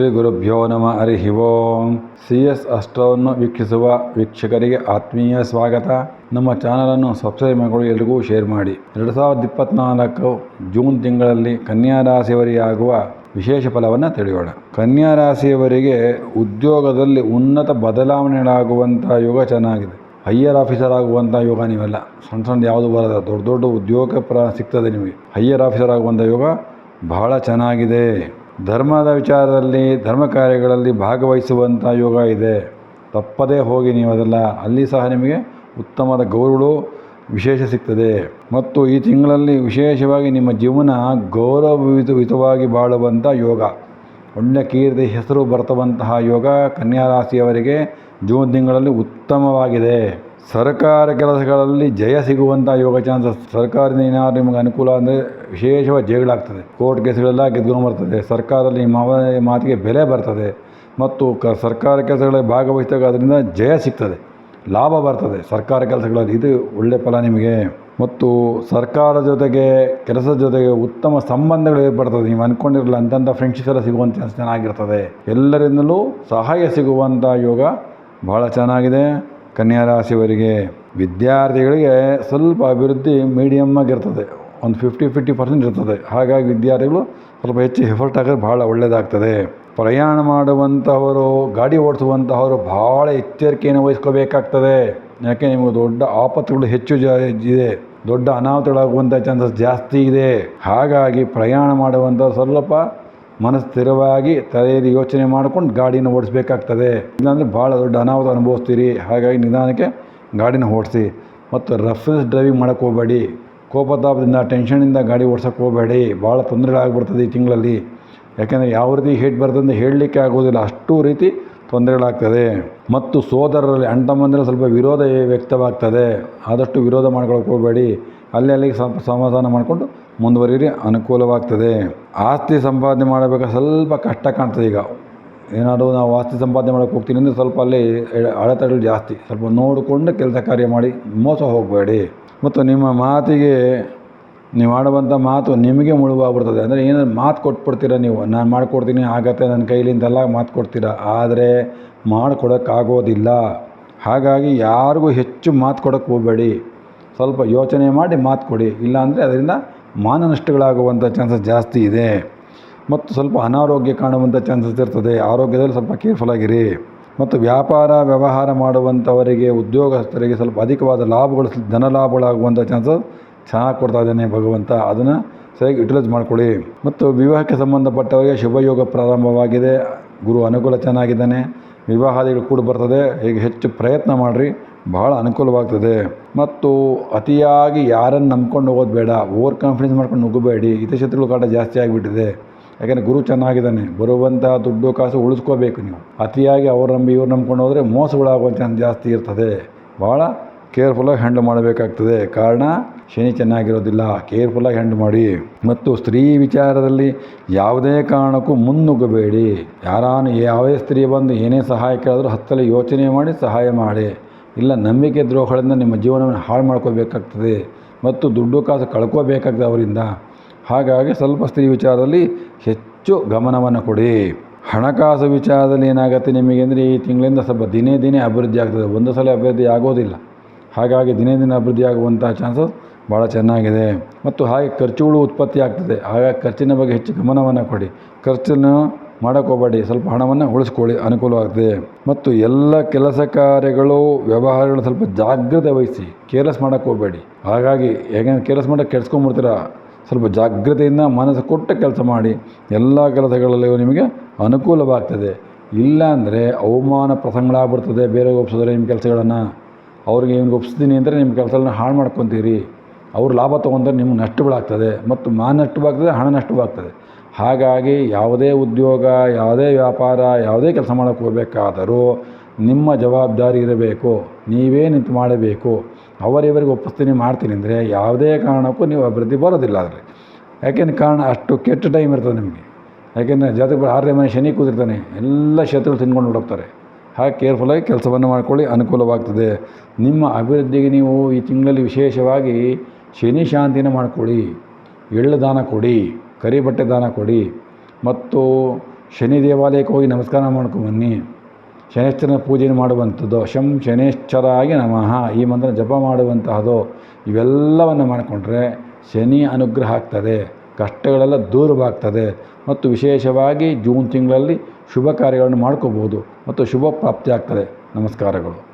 ಶ್ರೀ ಗುರುಭ್ಯೋ ನಮ, ಹರಿ ಓಂ. C S ಅಷ್ಟವನ್ನು ವೀಕ್ಷಿಸುವ ವೀಕ್ಷಕರಿಗೆ ಆತ್ಮೀಯ ಸ್ವಾಗತ. ನಮ್ಮ ಚಾನಲನ್ನು ಸಬ್ಸ್ಕ್ರೈಬ್ ಮಾಡಿಕೊಳ್ಳಿ, ಎಲ್ರಿಗೂ ಶೇರ್ ಮಾಡಿ. ಎರಡು ಸಾವಿರದ ಇಪ್ಪತ್ತ್ನಾಲ್ಕು ಜೂನ್ ತಿಂಗಳಲ್ಲಿ ಕನ್ಯಾ ರಾಶಿಯವರಿಗೆ ಆಗುವ ವಿಶೇಷ ಫಲವನ್ನು ತಿಳಿಯೋಣ. ಕನ್ಯಾ ರಾಶಿಯವರಿಗೆ ಉದ್ಯೋಗದಲ್ಲಿ ಉನ್ನತ ಬದಲಾವಣೆಗಳಾಗುವಂಥ ಯೋಗ ಚೆನ್ನಾಗಿದೆ. ಹೈಯರ್ ಆಫೀಸರ್ ಆಗುವಂಥ ಯೋಗ ನೀವೆಲ್ಲ. ಸಣ್ಣ ಸಣ್ಣ ಯಾವುದು ಬರೋದ ದೊಡ್ಡ ದೊಡ್ಡ ಉದ್ಯೋಗ ಪ್ರ ಸಿಗ್ತದೆ ನಿಮಗೆ. ಹೈಯರ್ ಆಫೀಸರ್ ಆಗುವಂಥ ಯೋಗ ಬಹಳ ಚೆನ್ನಾಗಿದೆ. ಧರ್ಮದ ವಿಚಾರದಲ್ಲಿ, ಧರ್ಮ ಕಾರ್ಯಗಳಲ್ಲಿ ಭಾಗವಹಿಸುವಂಥ ಯೋಗ ಇದೆ. ತಪ್ಪದೇ ಹೋಗಿ ನೀವು ಅದೆಲ್ಲ, ಅಲ್ಲಿ ಸಹ ನಿಮಗೆ ಉತ್ತಮದ ಗೌರವಗಳು ವಿಶೇಷ ಸಿಗ್ತದೆ. ಮತ್ತು ಈ ತಿಂಗಳಲ್ಲಿ ವಿಶೇಷವಾಗಿ ನಿಮ್ಮ ಜೀವನ ಗೌರವಯುತವಾಗಿ ಬಾಳುವಂಥ ಯೋಗ. ಒಳ್ಳೆಯ ಕೀರ್ತಿ ಹೆಸರು ಬರ್ತವಂತಹ ಯೋಗ ಕನ್ಯಾ ರಾಶಿಯವರಿಗೆ ಜೂನ್ ತಿಂಗಳಲ್ಲಿ ಉತ್ತಮವಾಗಿದೆ. ಸರ್ಕಾರ ಕೆಲಸಗಳಲ್ಲಿ ಜಯ ಸಿಗುವಂಥ ಯೋಗ ಚಾನ್ಸಸ್ ಸರ್ಕಾರದಿಂದ ಏನಾದರೂ ನಿಮಗೆ ಅನುಕೂಲ ಅಂದರೆ ವಿಶೇಷವಾಗಿ ಜಯಗಳಾಗ್ತದೆ ಕೋರ್ಟ್ ಕೇಸ್ಗಳೆಲ್ಲ ಗೆದ್ಕೊಂಡು ಬರ್ತದೆ. ಸರ್ಕಾರದಲ್ಲಿ ನಿಮ್ಮ ಮಾತಿಗೆ ಬೆಲೆ ಬರ್ತದೆ. ಮತ್ತು ಕ, ಸರ್ಕಾರ ಕೆಲಸಗಳಲ್ಲಿ ಭಾಗವಹಿಸಿದಾಗ ಅದರಿಂದ ಜಯ ಸಿಗ್ತದೆ. ಲಾಭ ಬರ್ತದೆ. ಸರ್ಕಾರ ಕೆಲಸಗಳಲ್ಲಿ ಇದು ಒಳ್ಳೆ ಫಲ ನಿಮಗೆ. ಮತ್ತು ಸರ್ಕಾರ ಜೊತೆಗೆ ಕೆಲಸದ ಜೊತೆಗೆ ಉತ್ತಮ ಸಂಬಂಧಗಳು ಏರ್ಪಡ್ತದೆ. ನೀವು ಅಂದ್ಕೊಂಡಿರಲ್ಲ ಅಂತಂಥ ಫ್ರೆಂಡ್ಶಿಪ್ ಎಲ್ಲ ಸಿಗುವಂಥ ಚಾನ್ಸ್ ಚೆನ್ನಾಗಿರ್ತದೆ. ಎಲ್ಲರಿಂದಲೂ ಸಹಾಯ ಸಿಗುವಂಥ ಯೋಗ ಬಹಳ ಚೆನ್ನಾಗಿದೆ. ಕನ್ಯಾ ರಾಶಿಯವರಿಗೆ ವಿದ್ಯಾರ್ಥಿಗಳಿಗೆ ಸ್ವಲ್ಪ ಅಭಿವೃದ್ಧಿ ಮೀಡಿಯಮ್ ಆಗಿರ್ತದೆ. ಒಂದು ಫಿಫ್ಟಿ ಫಿಫ್ಟಿ ಪರ್ಸೆಂಟ್ ಇರ್ತದೆ. ಹಾಗಾಗಿ ವಿದ್ಯಾರ್ಥಿಗಳು ಸ್ವಲ್ಪ ಹೆಚ್ಚು ಎಫರ್ಟ್ ಹಾಕಿದ್ರೆ ಭಾಳ ಒಳ್ಳೆಯದಾಗ್ತದೆ ಪ್ರಯಾಣ ಮಾಡುವಂಥವರು ಗಾಡಿ ಓಡಿಸುವಂತಹವರು ಭಾಳ ಎಚ್ಚರಿಕೆಯನ್ನು ವಹಿಸ್ಕೋಬೇಕಾಗ್ತದೆ. ಯಾಕೆ, ನಿಮಗೆ ದೊಡ್ಡ ಆಪತ್ತುಗಳು ಹೆಚ್ಚು ಇದೆ. ದೊಡ್ಡ ಅನಾಹುತಗಳಾಗುವಂಥ ಚಾನ್ಸಸ್ ಜಾಸ್ತಿ ಇದೆ. ಹಾಗಾಗಿ ಪ್ರಯಾಣ ಮಾಡುವಂಥ ಸ್ವಲ್ಪ ಮನಸ್ಸು ಸ್ಥಿರವಾಗಿ ತಲೆಯಲ್ಲಿ ಯೋಚನೆ ಮಾಡ್ಕೊಂಡು ಗಾಡಿನ ಓಡಿಸ್ಬೇಕಾಗ್ತದೆ. ಇಲ್ಲಾಂದರೆ ಭಾಳ ದೊಡ್ಡ ಅನಾಹುತ ಅನುಭವಿಸ್ತೀರಿ. ಹಾಗಾಗಿ ನಿಧಾನಕ್ಕೆ ಗಾಡಿನ ಓಡಿಸಿ. ಮತ್ತು ರಫ್ನೆಸ್ ಡ್ರೈವಿಂಗ್ ಮಾಡೋಕ್ಕೆ ಹೋಗಬೇಡಿ. ಕೋಪತಾಪದಿಂದ ಟೆನ್ಷನಿಂದ ಗಾಡಿ ಓಡ್ಸೋಕ್ಕೆ ಹೋಗಬೇಡಿ. ಭಾಳ ತೊಂದರೆಗಳಾಗ್ಬಿಡ್ತದೆ ಈ ತಿಂಗಳಲ್ಲಿ. ಯಾಕೆಂದರೆ ಯಾವ ರೀತಿ ಹೇಟ್ ಬರ್ತದೆ ಹೇಳಲಿಕ್ಕೆ ಆಗೋದಿಲ್ಲ ಅಷ್ಟು ರೀತಿ ತೊಂದರೆಗಳಾಗ್ತದೆ. ಮತ್ತು ಸೋದರರಲ್ಲಿ ಅಣ್ಣ ಸ್ವಲ್ಪ ವಿರೋಧ ವ್ಯಕ್ತವಾಗ್ತದೆ. ಆದಷ್ಟು ವಿರೋಧ ಮಾಡ್ಕೊಳಕ್ಕೆ ಹೋಗಬೇಡಿ. ಅಲ್ಲಿ ಅಲ್ಲಿಗೆ ಸ್ವಲ್ಪ ಸಮಾಧಾನ ಮಾಡಿಕೊಂಡು ಮುಂದುವರಿರಿ ಅನುಕೂಲವಾಗ್ತದೆ. ಆಸ್ತಿ ಸಂಪಾದನೆ ಮಾಡಬೇಕಾದ್ರೆ ಸ್ವಲ್ಪ ಕಷ್ಟ ಕಾಣ್ತದೆ ಈಗ. ಏನಾದರೂ ನಾವು ಆಸ್ತಿ ಸಂಪಾದನೆ ಮಾಡೋಕೆ ಹೋಗ್ತೀನಿ ಅಂದರೆ ಸ್ವಲ್ಪ ಅಲ್ಲಿ ಅಡೆತಡೆಗಳು ಜಾಸ್ತಿ. ಸ್ವಲ್ಪ ನೋಡಿಕೊಂಡು ಕೆಲಸ ಕಾರ್ಯ ಮಾಡಿ ಮೋಸ ಹೋಗಬೇಡಿ. ಮತ್ತು ನಿಮ್ಮ ಮಾತಿಗೆ, ನೀವು ಆಡುವಂಥ ಮಾತು ನಿಮಗೆ ಮುಳುವಾಗ್ಬಿಡ್ತದೆ. ಅಂದರೆ ಏನಾದ್ರು ಮಾತು ಕೊಟ್ಬಿಡ್ತೀರ ನೀವು? ನಾನು ಮಾಡಿಕೊಡ್ತೀನಿ, ಆಗತ್ತೆ ನನ್ನ ಕೈಲಿಂದೆಲ್ಲ ಮಾತು ಕೊಡ್ತೀರ? ಆದರೆ ಮಾಡಿಕೊಡೋಕ್ಕಾಗೋದಿಲ್ಲ. ಹಾಗಾಗಿ ಯಾರಿಗೂ ಹೆಚ್ಚು ಮಾತು ಕೊಡೋಕ್ಕೆ ಹೋಗಬೇಡಿ. ಸ್ವಲ್ಪ ಯೋಚನೆ ಮಾಡಿ ಮಾತು ಕೊಡಿ. ಇಲ್ಲಾಂದರೆ ಅದರಿಂದ ಮಾನನಷ್ಟಗಳಾಗುವಂಥ ಚಾನ್ಸಸ್ ಜಾಸ್ತಿ ಇದೆ. ಮತ್ತು ಸ್ವಲ್ಪ ಅನಾರೋಗ್ಯ ಕಾಣುವಂಥ ಚಾನ್ಸಸ್ ಇರ್ತದೆ. ಆರೋಗ್ಯದಲ್ಲಿ ಸ್ವಲ್ಪ ಕೇರ್ಫುಲ್ ಆಗಿರಿ. ಮತ್ತು ವ್ಯಾಪಾರ, ವ್ಯವಹಾರ ಮಾಡುವಂಥವರಿಗೆ, ಉದ್ಯೋಗಸ್ಥರಿಗೆ ಸ್ವಲ್ಪ ಅಧಿಕವಾದ ಲಾಭಗಳು, ಧನ ಲಾಭಗಳಾಗುವಂಥ ಚಾನ್ಸಸ್ ಚೆನ್ನಾಗಿ ಕೊಡ್ತಾ ಇದ್ದಾನೆ ಭಗವಂತ. ಅದನ್ನು ಸರಿಯಾಗಿ ಯುಟಿಲೈಸ್ ಮಾಡ್ಕೊಳ್ಳಿ. ಮತ್ತು ವಿವಾಹಕ್ಕೆ ಸಂಬಂಧಪಟ್ಟವರಿಗೆ ಶುಭಯೋಗ ಪ್ರಾರಂಭವಾಗಿದೆ. ಗುರು ಅನುಕೂಲ ಚೆನ್ನಾಗಿದ್ದಾನೆ, ವಿವಾಹಾದಿಗಳು ಕೂಡ ಬರ್ತದೆ ಈಗ ಹೆಚ್ಚು ಪ್ರಯತ್ನ ಮಾಡಿರಿ ಭಾಳ ಅನುಕೂಲವಾಗ್ತದೆ. ಮತ್ತು ಅತಿಯಾಗಿ ಯಾರನ್ನು ನಂಬ್ಕೊಂಡು ಹೋಗೋದು ಬೇಡ ಓವರ್ ಕಾನ್ಫಿಡೆನ್ಸ್ ಮಾಡ್ಕೊಂಡು ನುಗ್ಗಬೇಡಿ, ಹಿತಶತ್ರುಗಳ ಕಾಟ ಜಾಸ್ತಿ ಆಗಿಬಿಟ್ಟಿದೆ. ಯಾಕೆಂದರೆ ಗುರು ಚೆನ್ನಾಗಿದ್ದಾನೆ, ಬರುವಂಥ ದುಡ್ಡು ಕಾಸು ಉಳಿಸ್ಕೋಬೇಕು ನೀವು. ಅತಿಯಾಗಿ ಅವ್ರು ನಂಬಿ ಇವ್ರು ನಂಬ್ಕೊಂಡು ಹೋದರೆ ಮೋಸಗಳಾಗುವಂಥ ಜಾಸ್ತಿ ಇರ್ತದೆ. ಭಾಳ ಕೇರ್ಫುಲ್ಲಾಗಿ ಹ್ಯಾಂಡಲ್ ಮಾಡಬೇಕಾಗ್ತದೆ. ಕಾರಣ, ಶನಿ ಚೆನ್ನಾಗಿರೋದಿಲ್ಲ. ಕೇರ್ಫುಲ್ಲಾಗಿ ಹ್ಯಾಂಡಲ್ ಮಾಡಿ. ಮತ್ತು ಸ್ತ್ರೀ ವಿಚಾರದಲ್ಲಿ ಯಾವುದೇ ಕಾರಣಕ್ಕೂ ಮುನ್ನುಗ್ಗಬೇಡಿ. ಯಾರಾನು ಯಾವುದೇ ಸ್ತ್ರೀ ಬಂದು ಏನೇ ಸಹಾಯ ಕೇಳಿದ್ರೂ ಹತ್ತಲ್ಲಿ ಯೋಚನೆ ಮಾಡಿ ಸಹಾಯ ಮಾಡಿ. ಇಲ್ಲ, ನಂಬಿಕೆ ದ್ರೋಹಗಳಿಂದ ನಿಮ್ಮ ಜೀವನವನ್ನು ಹಾಳು ಮಾಡ್ಕೋಬೇಕಾಗ್ತದೆ. ಮತ್ತು ದುಡ್ಡು ಕಾಸು ಕಳ್ಕೋಬೇಕಾಗ್ತದೆ ಅವರಿಂದ. ಹಾಗಾಗಿ ಸ್ವಲ್ಪ ಸ್ತ್ರೀ ವಿಚಾರದಲ್ಲಿ ಹೆಚ್ಚು ಗಮನವನ್ನು ಕೊಡಿ. ಹಣಕಾಸು ವಿಚಾರದಲ್ಲಿ ಏನಾಗುತ್ತೆ ನಿಮಗೆ ಅಂದರೆ ಈ ತಿಂಗಳಿಂದ ಸ್ವಲ್ಪ ದಿನೇ ದಿನೇ ಅಭಿವೃದ್ಧಿ ಆಗ್ತದೆ. ಒಂದು ಸಲ ಅಭಿವೃದ್ಧಿ ಆಗೋದಿಲ್ಲ. ಹಾಗಾಗಿ ದಿನೇ ದಿನ ಅಭಿವೃದ್ಧಿಯಾಗುವಂತಹ ಚಾನ್ಸಸ್ ಭಾಳ ಚೆನ್ನಾಗಿದೆ. ಮತ್ತು ಹಾಗೆ ಖರ್ಚುಗಳು ಉತ್ಪತ್ತಿ ಆಗ್ತದೆ. ಹಾಗಾಗಿ ಖರ್ಚಿನ ಬಗ್ಗೆ ಹೆಚ್ಚು ಗಮನವನ್ನು ಕೊಡಿ. ಖರ್ಚನ್ನು ಮಾಡೋಕ್ಕೆ ಹೋಗಬೇಡಿ. ಸ್ವಲ್ಪ ಹಣವನ್ನು ಉಳಿಸ್ಕೊಳ್ಳಿ. ಅನುಕೂಲವಾಗ್ತದೆ. ಮತ್ತು ಎಲ್ಲ ಕೆಲಸ ಕಾರ್ಯಗಳು, ವ್ಯವಹಾರಗಳು ಸ್ವಲ್ಪ ಜಾಗ್ರತೆ ವಹಿಸಿ. ಕೇರ್ಲೆಸ್ ಮಾಡೋಕ್ಕೆ ಹೋಗಬೇಡಿ. ಹಾಗಾಗಿ ಹೇಗೆ ಕೇರ್ಲೆಸ್ ಮಾಡೋಕ್ಕೆ ಕೆಡ್ಸ್ಕೊಂಬಿಡ್ತೀರ ಸ್ವಲ್ಪ ಜಾಗ್ರತೆಯಿಂದ ಮನಸ್ಸು ಕೊಟ್ಟ ಕೆಲಸ ಮಾಡಿ. ಎಲ್ಲ ಕೆಲಸಗಳಲ್ಲಿಯೂ ನಿಮಗೆ ಅನುಕೂಲವಾಗ್ತದೆ. ಇಲ್ಲಾಂದರೆ ಅವಮಾನ ಪ್ರಸಂಗಗಳಾಗ್ಬಿಡ್ತದೆ ಬೇರೆ ಒಪ್ಸಿದ್ರೆ ನಿಮ್ಮ ಕೆಲಸಗಳನ್ನು. ಅವ್ರಿಗೆ ಇವ್ನಿಗೆ ಒಪ್ಪಿಸ್ತೀನಿ ಅಂದರೆ ನಿಮ್ಮ ಕೆಲಸಗಳನ್ನ ಹಾಳು ಮಾಡ್ಕೊತೀರಿ. ಅವ್ರು ಲಾಭ ತೊಗೊಂಡ್ರೆ ನಿಮ್ಗೆ ನಷ್ಟಗಳಾಗ್ತದೆ ಮತ್ತು ಮಾನ ನಷ್ಟವಾಗ್ತದೆ, ಹಣ ನಷ್ಟವಾಗ್ತದೆ. ಹಾಗಾಗಿ ಯಾವುದೇ ಉದ್ಯೋಗ, ಯಾವುದೇ ವ್ಯಾಪಾರ, ಯಾವುದೇ ಕೆಲಸ ಮಾಡೋಕ್ಕೆ ಹೋಗಬೇಕಾದರೂ ನಿಮ್ಮ ಜವಾಬ್ದಾರಿ ಇರಬೇಕು, ನೀವೇ ನಿಂತು ಮಾಡಬೇಕು. ಅವರಿವರಿಗೆ ಒಪ್ಪಿಸ್ತೀನಿ, ಮಾಡ್ತೀನಿ ಅಂದರೆ ಯಾವುದೇ ಕಾರಣಕ್ಕೂ ನೀವು ಅಭಿವೃದ್ಧಿ ಬರೋದಿಲ್ಲ ಅದರಲ್ಲಿ. ಯಾಕೆಂದ್ರೆ ಕಾರಣ ಅಷ್ಟು ಕೆಟ್ಟ ಟೈಮ್ ಇರ್ತದೆ ನಿಮಗೆ. ಯಾಕೆಂದರೆ ಜಾತಕ ಆರನೇ ಮನೆ ಶನಿ ಕೂತಿರ್ತಾನೆ, ಎಲ್ಲ ಶತ್ರುಗಳು ತಿನ್ಕೊಂಡು ಹೊರಡೋಗ್ತಾರೆ ಹಾಗೆ ಕೇರ್ಫುಲ್ಲಾಗಿ ಕೆಲಸವನ್ನು ಮಾಡ್ಕೊಳ್ಳಿ, ಅನುಕೂಲವಾಗ್ತದೆ. ನಿಮ್ಮ ಅಭಿವೃದ್ಧಿಗೆ ನೀವು ಈ ತಿಂಗಳಲ್ಲಿ ವಿಶೇಷವಾಗಿ ಶನಿ ಶಾಂತಿನ ಮಾಡ್ಕೊಳ್ಳಿ. ಎಳ್ಳು ದಾನ ಕೊಡಿ, ಕರಿ ಬಟ್ಟೆ ದಾನ ಕೊಡಿ, ಮತ್ತು ಶನಿ ದೇವಾಲಯಕ್ಕೆ ಹೋಗಿ ನಮಸ್ಕಾರ ಮಾಡ್ಕೊಂಬನ್ನಿ ಶನೇಶ್ವರನ ಪೂಜೆ ಮಾಡುವಂಥದ್ದು, ಶಂ ಶನೇಶ್ವರಾಗಿ ನಮಃ. ಈ ಮಂತ್ರ ಜಪ ಮಾಡುವಂತಹದ್ದು, ಇವೆಲ್ಲವನ್ನು ಮಾಡಿಕೊಂಡ್ರೆ ಶನಿ ಅನುಗ್ರಹ ಆಗ್ತದೆ, ಕಷ್ಟಗಳೆಲ್ಲ ದೂರವಾಗ್ತದೆ, ಮತ್ತು ವಿಶೇಷವಾಗಿ ಜೂನ್ ತಿಂಗಳಲ್ಲಿ ಶುಭ ಕಾರ್ಯಗಳನ್ನು ಮಾಡ್ಕೋಬೋದು. ಮತ್ತು ಶುಭ ಪ್ರಾಪ್ತಿಯಾಗ್ತದೆ ನಮಸ್ಕಾರಗಳು.